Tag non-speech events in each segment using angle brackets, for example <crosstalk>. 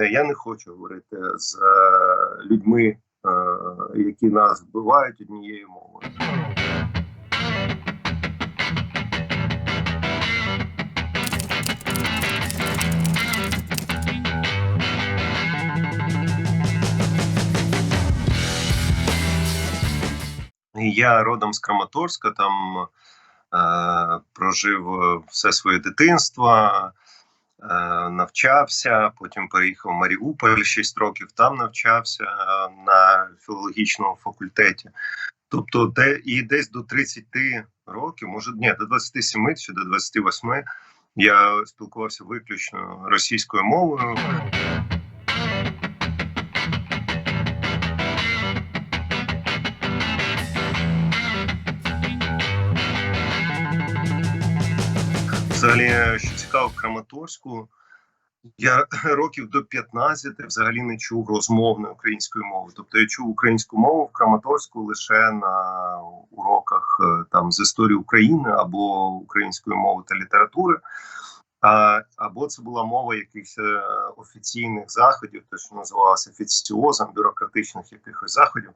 Е, Я не хочу говорити з е, людьми, е, які нас вбивають однією мовою. Я родом з Краматорська, там е, прожив все своє дитинство, навчався, потім переїхав в Маріуполь 6 років, там навчався е, на філологічному факультеті. Тобто, де і десь до 30 років, може ні, до 27 чи до 28 я спілкувався виключно російською мовою. Взагалі, що в Краматорську я <laughs> років до 15 взагалі не чув розмовної української мови. Тобто я чув українську мову в Краматорську лише на уроках е, там з історії України або української мови та літератури. А, або це була мова якихось е, офіційних заходів, те, що називалося офіціозом, бюрократичних якихось заходів.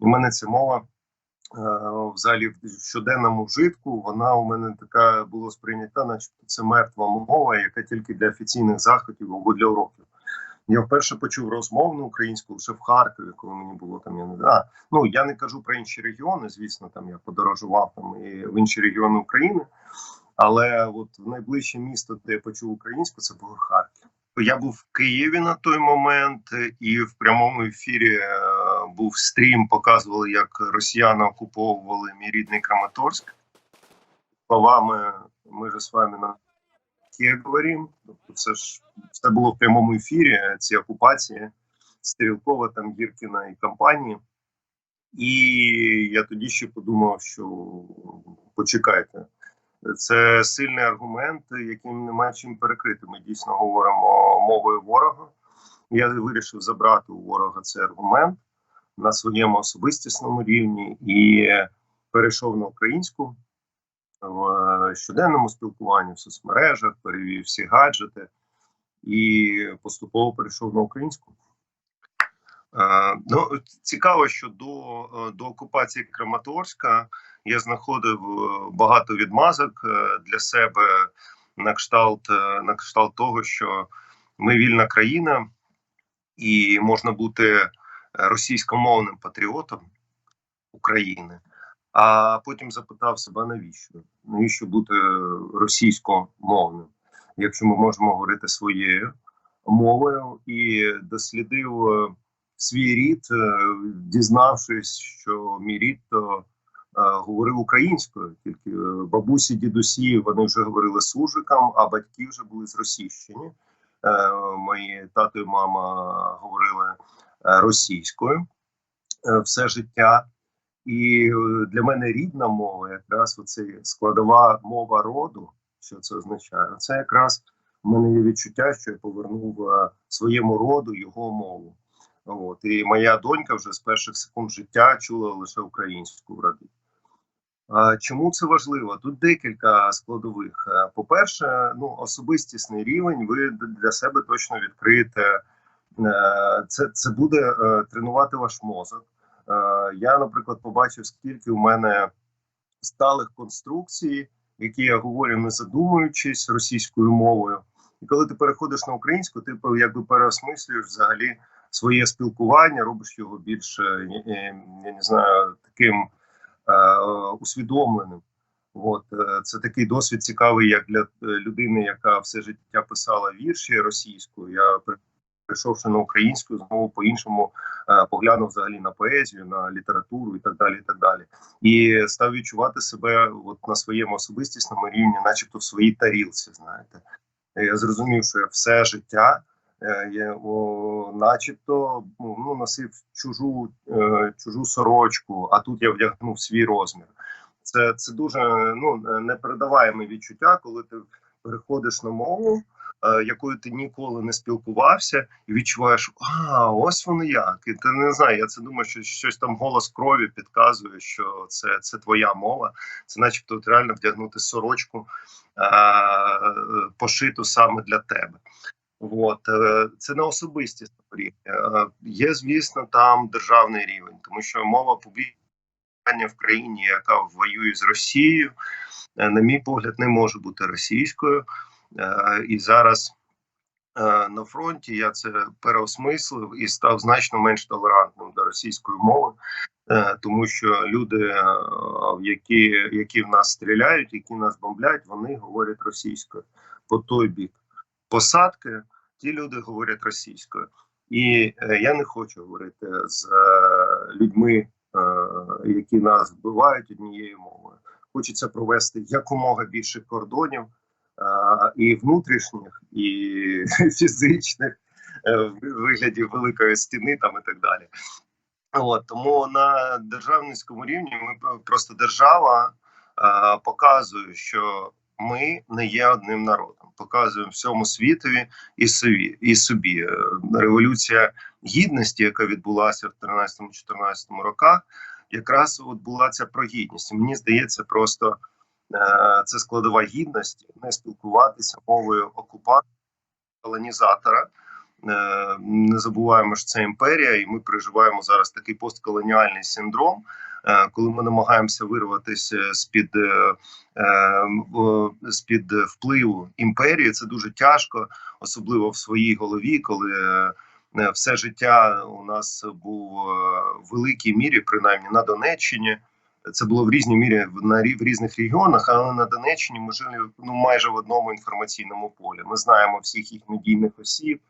І в мене ця мова взагалі в щоденному вжитку, вона у мене така була сприйнята, начебто це мертва мова, яка тільки для офіційних заходів або для уроків. Я вперше почув розмовну українську лише в Харкові, коли мені було там. Я не знаю. Ну я не кажу про інші регіони. Звісно, там я подорожував там і в інші регіони України. Але от найближче місто, де я почув українську, це було Харків. Я був в Києві на той момент, і в прямому ефірі е, був стрім. Показували, як росіяни окуповували мій рідний Краматорськ. Словами, ми ж з вами на говоримо. Тобто, це ж це було в прямому ефірі. Ці окупації Стрілкова, там Гіркіна і компанії. І я тоді ще подумав, що почекайте. Це сильний аргумент, яким немає чим перекрити. Ми дійсно говоримо мовою ворога. Я вирішив забрати у ворога цей аргумент на своєму особистісному рівні і перейшов на українську в щоденному спілкуванні в соцмережах, перевів всі гаджети і поступово перейшов на українську. Е, Ну, цікаво, що до, до окупації Краматорська я знаходив е, багато відмазок е, для себе на кшталт, на кшталт того, що ми вільна країна, і можна бути російськомовним патріотом України. А потім запитав себе, навіщо? Навіщо бути російськомовним, якщо ми можемо говорити своєю мовою, і дослідив е, свій рід, е, дізнавшись, що мій рід то е, говорив українською, тільки бабусі, дідусі вони вже говорили суржиком, а батьки вже були з Російщини. Мої тато і мама говорили російською е, все життя. І е, для мене рідна мова, якраз оце складова мова роду, що це означає. Це якраз в мене є відчуття, що я повернув е, своєму роду його мову. От і моя донька вже з перших секунд життя чула лише українську в. А чому це важливо? Тут декілька складових. По-перше, ну особистісний рівень. Ви для себе точно відкриєте. Е, Це, це буде е, тренувати ваш мозок. Е, Я, наприклад, побачив, скільки у мене сталих конструкцій, які я говорю, не задумуючись російською мовою. І коли ти переходиш на українську, ти якби переосмислюєш взагалі своє спілкування, робиш його більш я не знаю таким усвідомленим. От це такий досвід цікавий, як для людини, яка все життя писала вірші російською. Я прийшовши на українську, знову по-іншому е, поглянув взагалі на поезію, на літературу і так далі. І так далі. І став відчувати себе от на своєму особистісному рівні, начебто в своїй тарілці. Знаєте, я зрозумів, що я все життя. е, Я, о, начебто ну, ну, носив чужу е, чужу сорочку, а тут я вдягнув свій розмір. Це, це дуже ну, непередаваєме відчуття, коли ти переходиш на мову, е, якою ти ніколи не спілкувався, і відчуваєш, а ось воно як. І ти не знаю, я це думаю, що щось там голос крові підказує, що це, це твоя мова. Це начебто от реально вдягнути сорочку, е, пошиту саме для тебе. От е, це не особистість рівня. Е, Є, звісно, там державний рівень, тому що мова публікування в країні, яка воює з Росією, е, на мій погляд, не може бути російською. Е, І зараз е, на фронті я це переосмислив і став значно менш толерантним до російської мови, е, тому що люди, які, які в нас стріляють, які нас бомблять, вони говорять російською по той бік посадки. Ті люди говорять російською, і я не хочу говорити з людьми, які нас вбивають однією мовою. Хочеться провести якомога більше кордонів і внутрішніх, і <laughs> фізичних е, в вигляді великої стіни, там і так далі. От тому на державницькому рівні ми просто держава показує, що ми не є одним народом. Показуємо всьому світові і собі. І собі. Е, Революція гідності, яка відбулася в 13-14 роках, якраз от була ця про гідність. Мені здається, просто це складова гідності не спілкуватися мовою окупанта, колонізатора. Е, Не забуваємо, що це імперія, і ми переживаємо зараз такий постколоніальний синдром, е, коли ми намагаємося вирватися з під з під впливу імперії. Це дуже тяжко, особливо в своїй голові, коли е, все життя у нас був е, в великій мірі, принаймні на Донеччині. Це було в різній мірі в- на в різних регіонах, але на Донеччині ми жили ну майже в одному інформаційному полі. Ми знаємо всіх їх медійних осіб.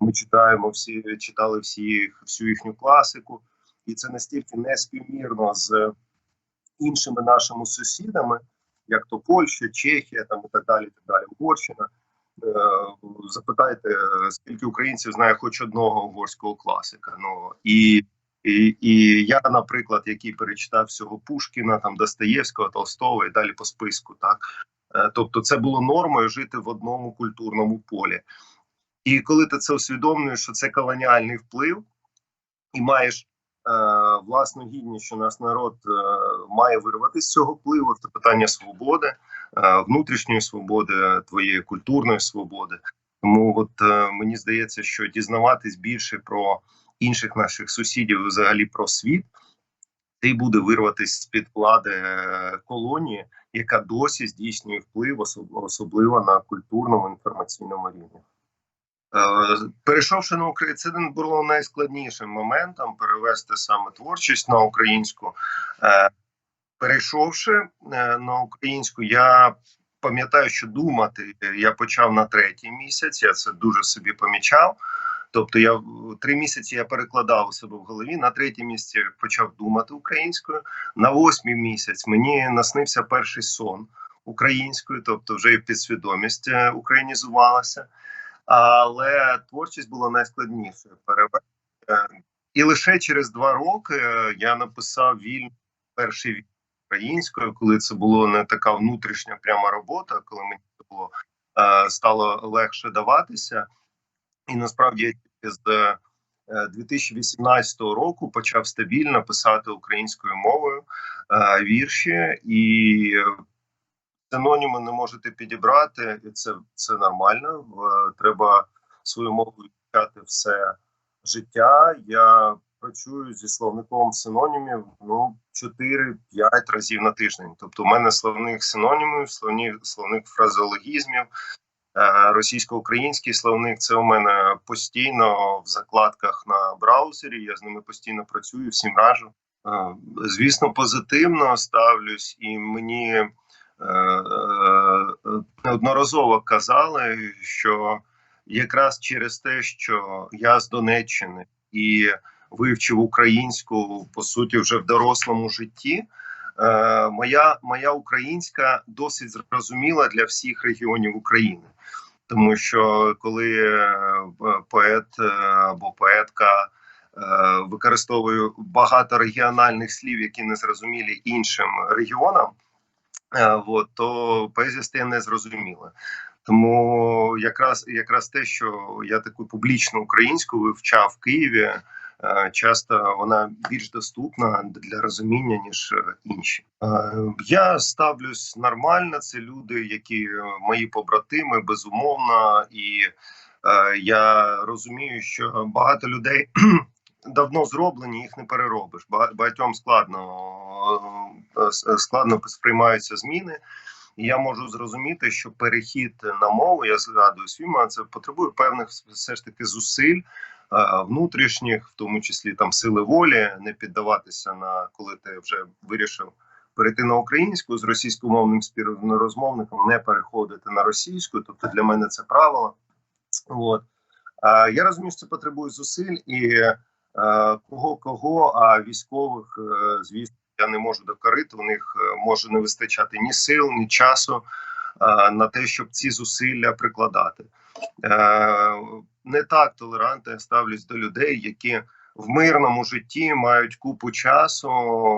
Ми читаємо всі, читали всі їх, всю їхню класику, і це настільки неспівмірно з іншими нашими сусідами, як то Польща, Чехія, там і так далі. і Так далі, Угорщина. Е, Запитайте, скільки українців знає хоч одного угорського класика. Ну і, і, і я, наприклад, який перечитав всього Пушкіна, там Достоєвського, Толстого і далі по списку, так. Е, Тобто, це було нормою жити в одному культурному полі. І коли ти це усвідомлюєш, що це колоніальний вплив, і маєш е, власну гідність, що наш народ е, має вирватися з цього впливу, це питання свободи, е, внутрішньої свободи, твоєї культурної свободи. Тому от е, мені здається, що дізнаватись більше про інших наших сусідів, взагалі про світ, і буде вирватися з під влади е, колонії, яка досі здійснює вплив, особливо на культурному інформаційному рівні. Е, Перейшовши на Україну, це було найскладнішим моментом перевести саме творчість на українську. Е, Перейшовши на українську, я пам'ятаю, що думати я почав на третій місяць. Я це дуже собі помічав. Тобто, я три місяці я перекладав у себе в голові. На третій місяці почав думати українською. На восьмий місяць мені наснився перший сон українською, тобто вже і підсвідомість е, українізувалася але творчість була найскладнішою перевести. Е, І лише через два роки е, я написав вільно перший вірш українською, коли це було не така внутрішня пряма робота, коли мені було стало легше даватися. І насправді я з е, 2018 року почав стабільно писати українською мовою е, вірші і синоніми не можете підібрати, і це, це нормально. Треба свою мову вивчати все життя. Я працюю зі словником синонімів ну 4-5 разів на тиждень. Тобто, у мене словник синонімів, словник, словник фразеологізмів. Е, Російсько-український словник це у мене постійно в закладках на браузері. Я з ними постійно працюю, всім раджу. Е, Звісно, позитивно ставлюсь, і мені е, неодноразово казали, що якраз через те, що я з Донеччини і вивчив українську по суті вже в дорослому житті. Е, Моя моя українська досить зрозуміла для всіх регіонів України, тому що коли е, поет е, або поетка використовує багато регіональних слів, які не зрозумілі іншим регіонам, от, то поезія стає незрозуміла. Тому якраз якраз те, що я таку публічну українську вивчав в Києві, часто вона більш доступна для розуміння ніж е, інші. Е, Я ставлюсь нормально. Це люди, які е, мої побратими, безумовно, і Е, я розумію, що багато людей <clears throat> давно зроблені, їх не переробиш. Ба- Багатьом складно е, складно сприймаються зміни. І я можу зрозуміти, що перехід на мову, я згадую свій це потребує певних все ж таки зусиль е, внутрішніх, в тому числі там сили волі, не піддаватися на коли ти вже вирішив перейти на українську з російськомовним співрозмовником, не переходити на російську. Тобто для мене це правило. От. Е, я розумію, що це потребує зусиль і е, кого кого, а військових, звісно, я не можу докорити. У них е, може не вистачати ні сил, ні часу е, на те, щоб ці зусилля прикладати. Е, не так толерантно я ставлюсь до людей, які в мирному житті мають купу часу,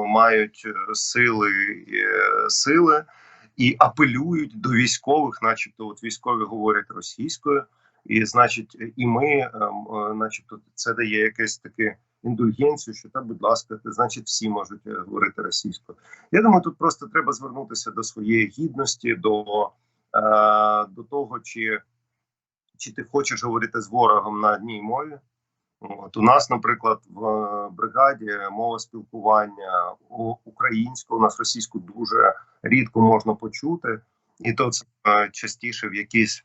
мають сили, сили і апелюють до військових, начебто, от військові говорять російською. І значить, і ми, ем, начебто, це дає якесь таке індульгенцію, що та, будь ласка, ти, значить, всі можуть е, говорити російською. Я думаю, тут просто треба звернутися до своєї гідності, до, е, до того, чи, чи ти хочеш говорити з ворогом на одній мові. От у нас, наприклад, в е, бригаді мова спілкування українською, у нас російську дуже рідко можна почути, і то це частіше в якісь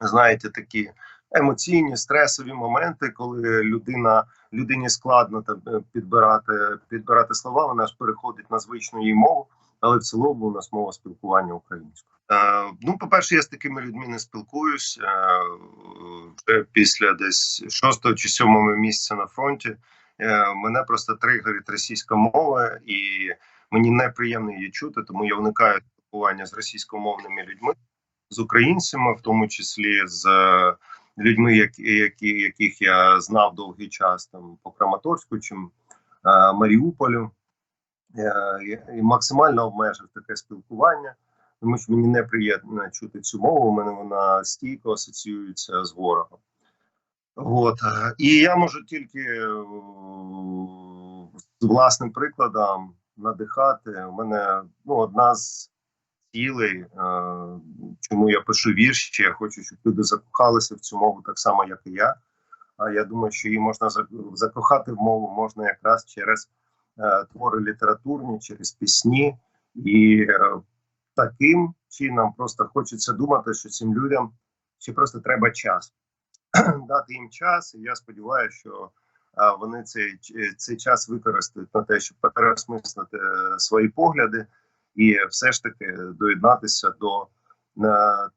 знаєте, такі емоційні стресові моменти, коли людина людині складно там е, підбирати підбирати слова. Вона ж переходить на звичну її мову, але в цілому у нас мова спілкування українською. Е, ну, по перше, я з такими людьми не спілкуюсь е, вже після десь шостого чи сьомого місяця на фронті. Е, мене просто тригерить російська мова, і мені неприємно її чути, тому я уникаю спілкування з російськомовними людьми з українцями, в тому числі з людьми, які, які яких я знав довгий час там по Краматорську чи е, Маріуполю, е, і- максимально обмежив таке спілкування, тому що мені неприємно чути цю мову. У мене вона стійко асоціюється з ворогом. От е, і я можу тільки з власним прикладом надихати. У мене ну одна з цілей, чому я пишу вірші. Я хочу, щоб люди закохалися в цю мову так само, як і я. А я думаю, що її можна закохати в мову можна якраз через е, твори літературні, через пісні, і е, таким чином просто хочеться думати, що цим людям ще просто треба час <clears throat> дати їм час. І я сподіваюся, що е, вони цей, цей час використають на те, щоб переосмислити свої погляди і все ж таки доєднатися до е,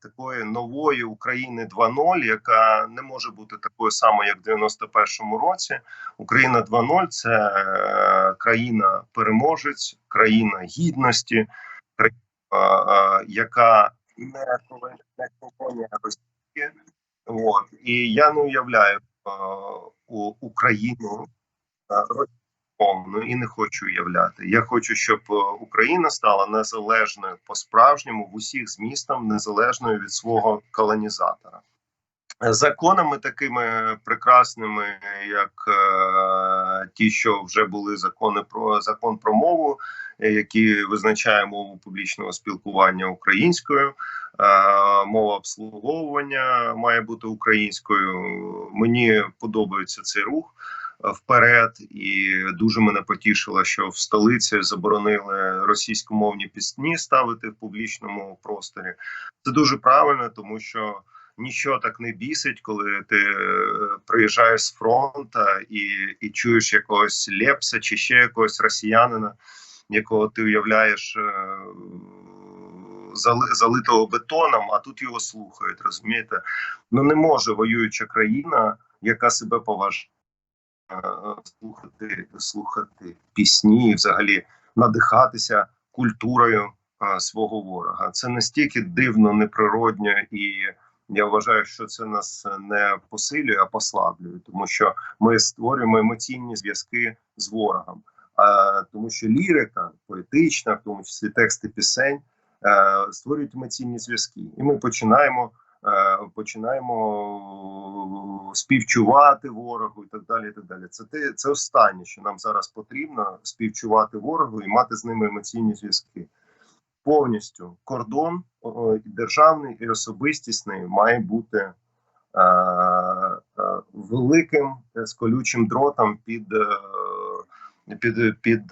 такої нової України 2.0, яка не може бути такою самою, як в 91-му році. Україна 2.0 – це е, країна переможець, країна гідності, країна, е, яка не колоні- не колонія Росії. От і я не уявляю у Україну повну і не хочу уявляти. Я хочу, щоб е, Україна стала незалежною по справжньому в усіх змістах, незалежною від свого колонізатора. Законами такими прекрасними, як е, ті, що вже були закони про закон про мову, е, який визначає мову публічного спілкування українською, е, мова обслуговування має бути українською. Мені подобається цей рух вперед, і дуже мене потішило, що в столиці заборонили російськомовні пісні ставити в публічному просторі. Це дуже правильно, тому що нічого так не бісить, коли ти е, приїжджаєш з фронту і, і чуєш якогось лепса чи ще якогось росіянина, якого ти уявляєш. е, Залитого бетоном, а тут його слухають, розумієте? Ну не може воююча країна, яка себе поважає, слухати, слухати пісні і взагалі надихатися культурою е, свого ворога. Це настільки дивно, неприродньо, і я вважаю, що це нас не посилює, а послаблює, тому що ми створюємо емоційні зв'язки з ворогом. А, тому що лірика, поетична, в тому числі тексти пісень, е, створюють емоційні зв'язки, і ми починаємо. Е, Починаємо співчувати ворогу і так далі. І так далі. Це те, це останнє, що нам зараз потрібно співчувати ворогу і мати з ними емоційні зв'язки. Повністю кордон державний і особистісний має бути е, е, великим з колючим дротом під, під, під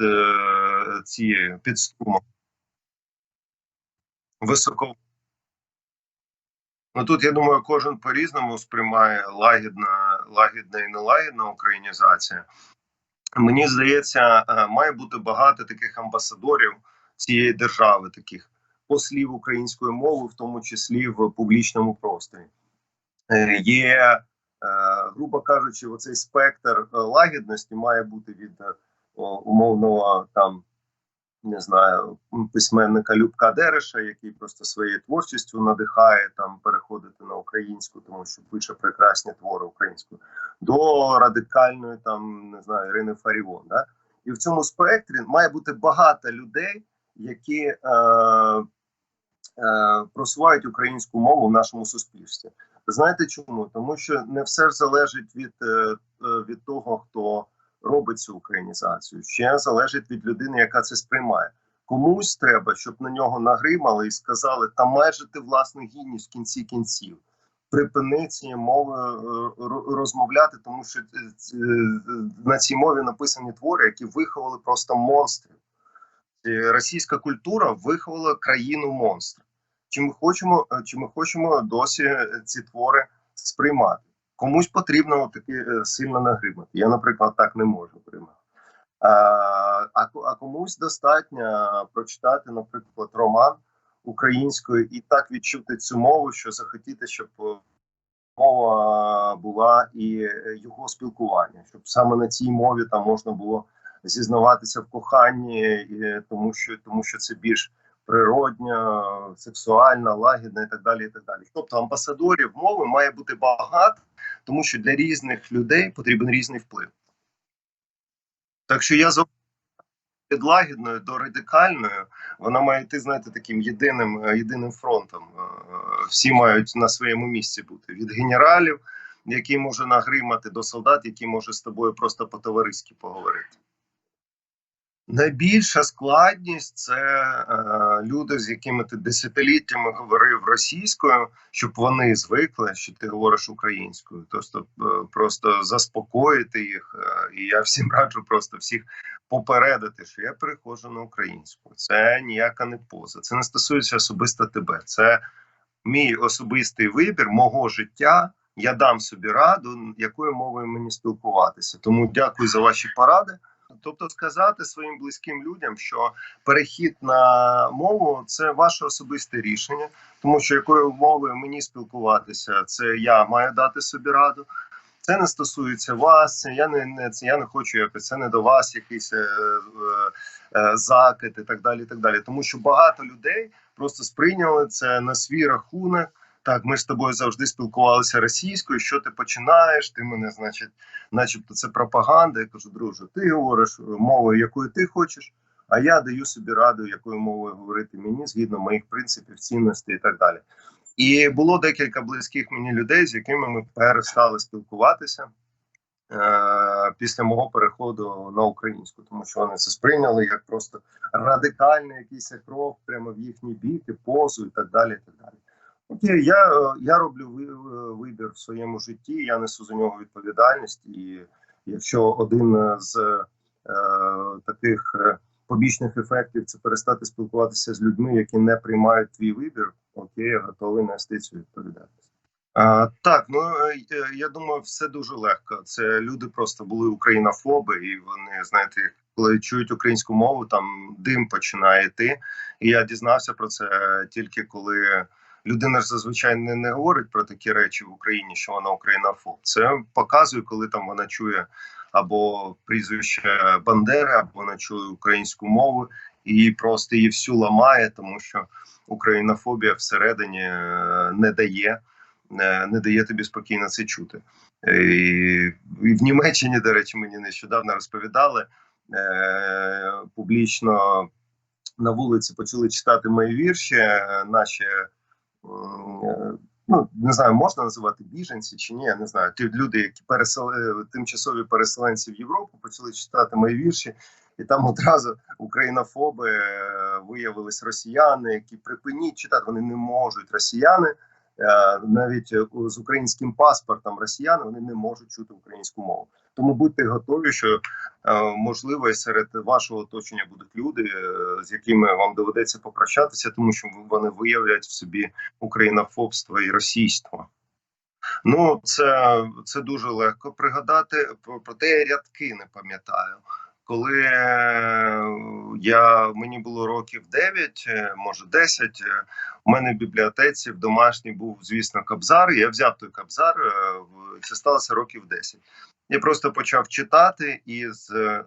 цією під струмом. Високо. Ну тут я думаю, кожен по-різному сприймає лагідна, лагідна і нелагідна українізація. Мені здається, е, має бути багато таких амбасадорів цієї держави, таких послів української мови, в тому числі в публічному просторі. Е, Є, е, грубо кажучи, оцей спектр лагідності має бути від умовного там. Не знаю, письменника Любка Дереша, який просто своєю творчістю надихає там переходити на українську, тому що пише прекрасні твори українською, до радикальної там не знаю Ірини Фаріон. Да? І в цьому спектрі має бути багато людей, які е, е, просувають українську мову в нашому суспільстві. Знаєте чому? Тому що не все ж залежить від, е, е, від того, хто робить цю українізацію. Ще залежить від людини, яка це сприймає. Комусь треба, щоб на нього нагримали і сказали, та майже ти власну гідність в кінці кінців. Припини цією мовою е, розмовляти, тому що е, е, на цій мові написані твори, які виховали просто монстрів. Е, Російська культура виховала країну монстрів. Чи ми хочемо, е, чи ми хочемо досі е, ці твори сприймати? Комусь потрібно таки е, сильно нагримати. Я, наприклад, так не можу приймати. А, а, комусь достатньо прочитати, наприклад, роман українською і так відчути цю мову, що захотіти, щоб е, мова була і е, його спілкування, щоб саме на цій мові там можна було зізнаватися в коханні, і, тому що тому що це більш природня, сексуальна, лагідна і так далі. І так далі. Тобто амбасадорів мови має бути багато, тому що для різних людей потрібен різний вплив. Так що я за від лагідної до радикальної, вона має йти, знаєте, таким єдиним, е, єдиним фронтом. Е, Всі мають на своєму місці бути. Від генералів, який може нагримати, до солдат, які може з тобою просто по-товариськи поговорити. Найбільша складність це е, люди, з якими ти десятиліттями говорив російською, щоб вони звикли, що ти говориш українською. Тобто е, просто заспокоїти їх. Е, і я всім раджу просто всіх попередити, що я переходжу на українську. Це ніяка не поза. Це не стосується особисто тебе. Це мій особистий вибір мого життя. Я дам собі раду, якою мовою мені спілкуватися. Тому дякую за ваші поради. Тобто, сказати своїм близьким людям, що перехід на мову це ваше особисте рішення, тому що якою мовою мені спілкуватися, це я маю дати собі раду. Це не стосується вас. Я не, не це я не хочу якось. Це не до вас якийсь е, е, е, закид і так далі. І так далі. Тому що багато людей просто сприйняли це на свій рахунок. Так, ми ж з тобою завжди спілкувалися російською. Що ти починаєш? Ти мене, значить, начебто, це пропаганда. Я кажу, друже, ти говориш мовою, якою ти хочеш, а я даю собі раду, якою мовою говорити мені згідно моїх принципів, цінностей і так далі. І було декілька близьких мені людей, з якими ми перестали спілкуватися е- після мого переходу на українську, тому що вони це сприйняли як просто радикальний якийсь крок прямо в їхній бік, і позу і так далі. І так далі. Я, е, я роблю ви- вибір в своєму житті, я несу за нього відповідальність, і якщо один з е, таких е, побічних ефектів це перестати спілкуватися з людьми, які не приймають твій вибір, окей, я готовий нести цю відповідальність. А, так, ну е, е, я думаю, все дуже легко. Це люди просто були українофоби, і вони, знаєте, коли чують українську мову, там дим починає йти. І я дізнався про це тільки коли людина ж зазвичай не, не говорить про такі речі в Україні, що вона українофоб. Це показує, коли там вона чує або прізвище Бандери, або вона чує українську мову і просто її всю ламає, тому що українофобія всередині е, не дає. е, Не дає тобі спокійно це чути. Е, І, в Німеччині, до речі, мені нещодавно розповідали е, публічно на вулиці почали читати мої вірші. Наші ну не знаю, можна називати біженці чи ні. Я не знаю. Ті люди, які пересели тимчасові переселенці в Європу, почали читати мої вірші, і там одразу українофоби е, виявились росіяни, які припиніть читати. Вони не можуть росіяни. е, навіть е, з українським паспортом росіяни вони не можуть чути українську мову. Тому будьте готові, що е, можливо серед вашого оточення будуть люди, е, з якими вам доведеться попрощатися, тому що вони виявлять в собі українофобство і російство. Ну, це, це дуже легко пригадати. Про- Проте я рядки не пам'ятаю. Коли е, я мені було років 9, е, може 10, е, у мене в бібліотеці в домашній був, звісно, кабзар. Я взяв той кабзар. Це сталося років 10. Я просто почав читати, і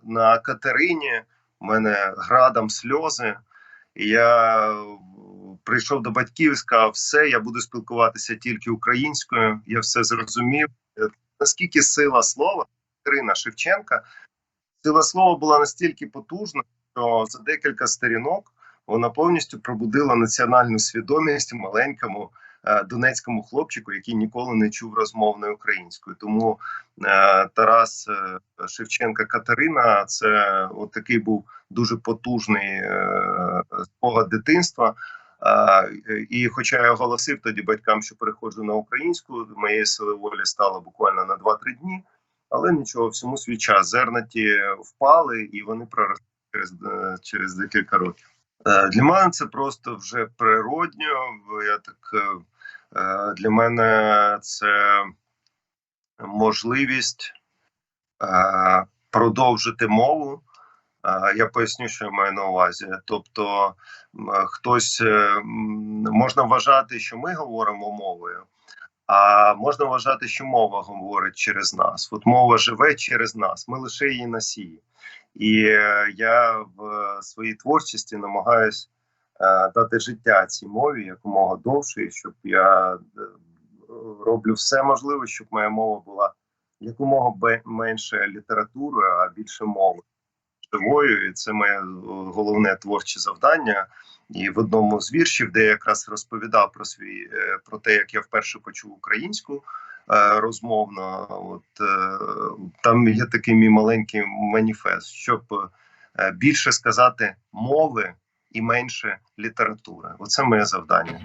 на Катерині у мене градом сльози. І я прийшов до батьків сказав, все, я буду спілкуватися тільки українською. Я все зрозумів. Наскільки сила слова Катерина Шевченка, сила слова була настільки потужна, що за декілька сторінок вона повністю пробудила національну свідомість маленькому е, донецькому хлопчику, який ніколи не чув розмовної української. Тому е, Тарас е, Шевченка Катерина це от такий був дуже потужний е, спогад дитинства. А, і хоча я оголосив тоді батькам, що переходжу на українську, моєї сили волі стало буквально на 2-3 дні, але нічого, всьому свій час. Зернаті впали і вони проросли через, е, через декілька років. Е, Для мене це просто вже природньо. Я так е, для мене це можливість продовжити мову. Я поясню, що я маю на увазі. Тобто, хтось можна вважати, що ми говоримо мовою, а можна вважати, що мова говорить через нас. От мова живе через нас. Ми лише її носії. І е, я в своїй творчості намагаюсь е, дати життя цій мові якомога довше, щоб я е, роблю все можливе, щоб моя мова була якомога менше літературою, а більше мовою живою. І це моє е, головне творче завдання. І в одному з віршів, де я якраз розповідав про свій е, про те, як я вперше почув українську е, розмовно, от там є такий мій маленький маніфест, щоб більше сказати мови і менше літератури. Оце моє завдання.